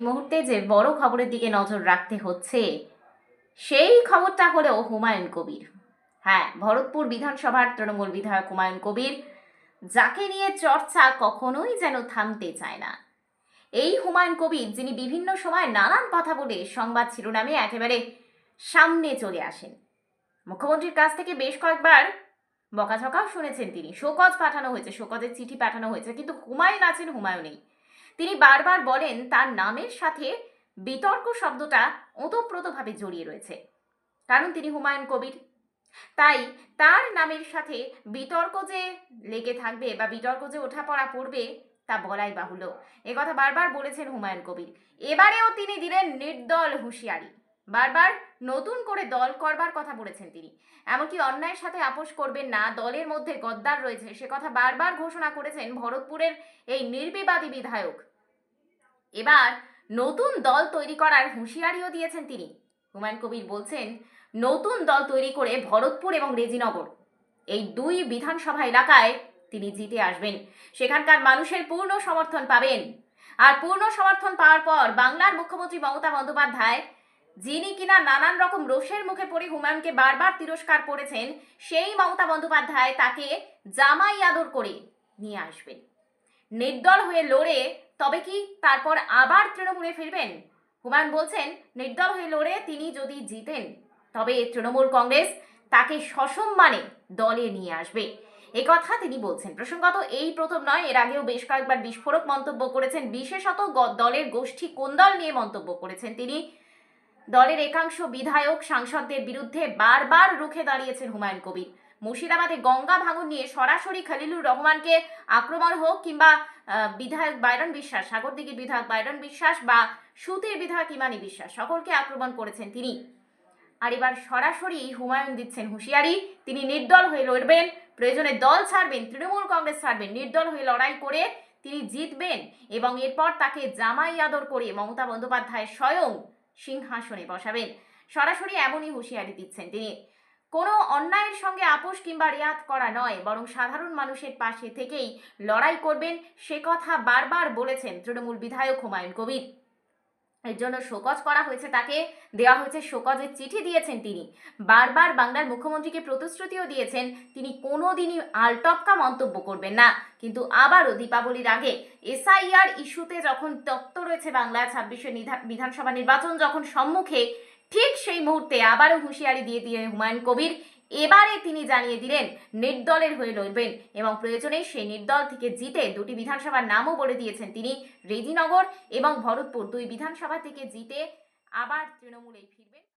মুহূর্তে যে বড় খবরের দিকে নজর রাখতে হচ্ছে, সেই খবরটা হলো হুমায়ুন কবির। হ্যাঁ ভরতপুর বিধানসভার তৃণমূল বিধায়ক হুমায়ুন কবির, যাকে নিয়ে চর্চা কখনোই যেন থামতে চায় না। এই হুমায়ুন কবির, যিনি বিভিন্ন সময় নানান কথা বলে সংবাদ শিরোনামে একেবারে সামনে চলে আসেন। মুখ্যমন্ত্রীর কাছ থেকে বেশ কয়েকবার বকাঝকাও শুনেছেন তিনি। শোকজ পাঠানো হয়েছে, শোকজের চিঠি পাঠানো হয়েছে, কিন্তু হুমায়ুন আছেন হুমায়ুনেই। তিনি বারবার বলেন, তার নামের সাথে বিতর্ক শব্দটা ওতপ্রোতভাবে জড়িয়ে রয়েছে। কারণ তিনি হুমায়ুন কবির। তাই তার নামের সাথে বিতর্ক যে লেগে থাকবে বা বিতর্ক যে ওঠাপড়া পড়বে, তা বলাই বাহুল্য। কথা বারবার বলেছেন হুমায়ুন কবির। এবারেও তিনি দিলেন নির্দল হুঁশিয়ারি। বারবার নতুন করে দল করবার কথা বলেছেন তিনি। এমনকি অন্যায়ের সাথে আপোষ করবেন না, দলের মধ্যে গদ্দার রয়েছে। সে কথা বারবার ঘোষণা করেছেন ভরতপুরের এই নির্বিবাদী বিধায়ক এবার নতুন দল তৈরি করার হুঁশিয়ারিও দিয়েছেন তিনি। হুমায়ুন কবির বলছেন, নতুন দল তৈরি করে ভরতপুর এবং রেজিনগর, এই দুই বিধানসভা এলাকায় তিনি জিতে আসবেন। সেখানকার মানুষের পূর্ণ সমর্থন পাবেন। আর পূর্ণ সমর্থন পাওয়ার পর বাংলার মুখ্যমন্ত্রী মমতা বন্দ্যোপাধ্যায়, যিনি কিনা নানান রকম রোষের মুখে পড়ে হুমায়ুনকে বারবার তিরস্কার করেছেন, সেই মমতা বন্দ্যোপাধ্যায় তাকে জামাই আদর করে নিয়ে আসবেন। নির্দল হয়ে লড়ে, তবে কি তারপর আবার তৃণমূলে ফিরবেন? হুমায়ুন বলছেন, নির্দল হয়ে লড়ে তিনি যদি জিতেন, তবে তৃণমূল কংগ্রেস তাকে সসম্মানে দলে নিয়ে আসবে। এ কথা তিনি বলছেন। প্রসঙ্গত এই প্রথম নয়, এর আগেও বেশ কয়েকবার বিস্ফোরক মন্তব্য করেছেন। বিশেষত দলের গোষ্ঠী কোন্দল নিয়ে মন্তব্য করেছেন তিনি। দলের একাংশ বিধায়ক, সাংসদদের বিরুদ্ধে বারবার রুখে দাঁড়িয়েছেন হুমায়ুন কবির। মুর্শিদাবাদে গঙ্গা ভাঙন নিয়ে সরাসরি খালিলুর রহমানকে আক্রমণ হোক কিংবা বিধায়ক বাইরন বিশ্বাস, সাগরদিঘির বিধায়ক বাইরন বিশ্বাস বা সুতির বিধায়ক ইমানি বিশ্বাস, সকলকে আক্রমণ করেছেন তিনি। আর এবার সরাসরি হুমায়ুন দিচ্ছেন হুঁশিয়ারি, তিনি নির্দল হয়ে লড়বেন, প্রয়োজনে দল ছাড়বেন, তৃণমূল কংগ্রেস ছাড়বেন, নির্দল হয়ে লড়াই করে তিনি জিতবেন এবং এরপর তাকে জামাই আদর করে মমতা বন্দ্যোপাধ্যায় স্বয়ং সিংহাসনে বসাবেন। সরাসরি এমনই হুঁশিয়ারি দিচ্ছেন তিনি। কোনো অন্যায়ের সঙ্গে আপোষ কিংবা রেয়াত করা নয়, বরং সাধারণ মানুষের পাশে থেকেই লড়াই করবেন, সে কথা বারবার বলেছেন তৃণমূল বিধায়ক হুমায়ুন কবির। এর জন্য শোকজ করা হয়েছে তাকে, দেওয়া হয়েছে শোকজের চিঠি দিয়েছেন তিনি। বারবার বাংলার মুখ্যমন্ত্রীকে প্রতিশ্রুতিও দিয়েছেন, তিনি কোনোদিনই আলটপকা মন্তব্য করবেন না। কিন্তু আবারও দীপাবলির আগে এসআইআর ইস্যুতে যখন তত্ত্ব রয়েছে বাংলা ছাব্বিশে বিধানসভা নির্বাচন যখন সম্মুখে ঠিক সেই মুহূর্তে আবারও হুঁশিয়ারি দিয়ে দিলেন হুমায়ুন কবির। এবারে তিনি জানিয়ে দিলেন, নির্দলের হয়ে লড়বেন এবং প্রয়োজনে সেই নির্দল থেকে জিতে দুটি বিধানসভার নামও বলে দিয়েছেন তিনি। রেজিনগর এবং ভরতপুর দুই বিধানসভা থেকে জিতে আবার তৃণমূলে ফিরবেন।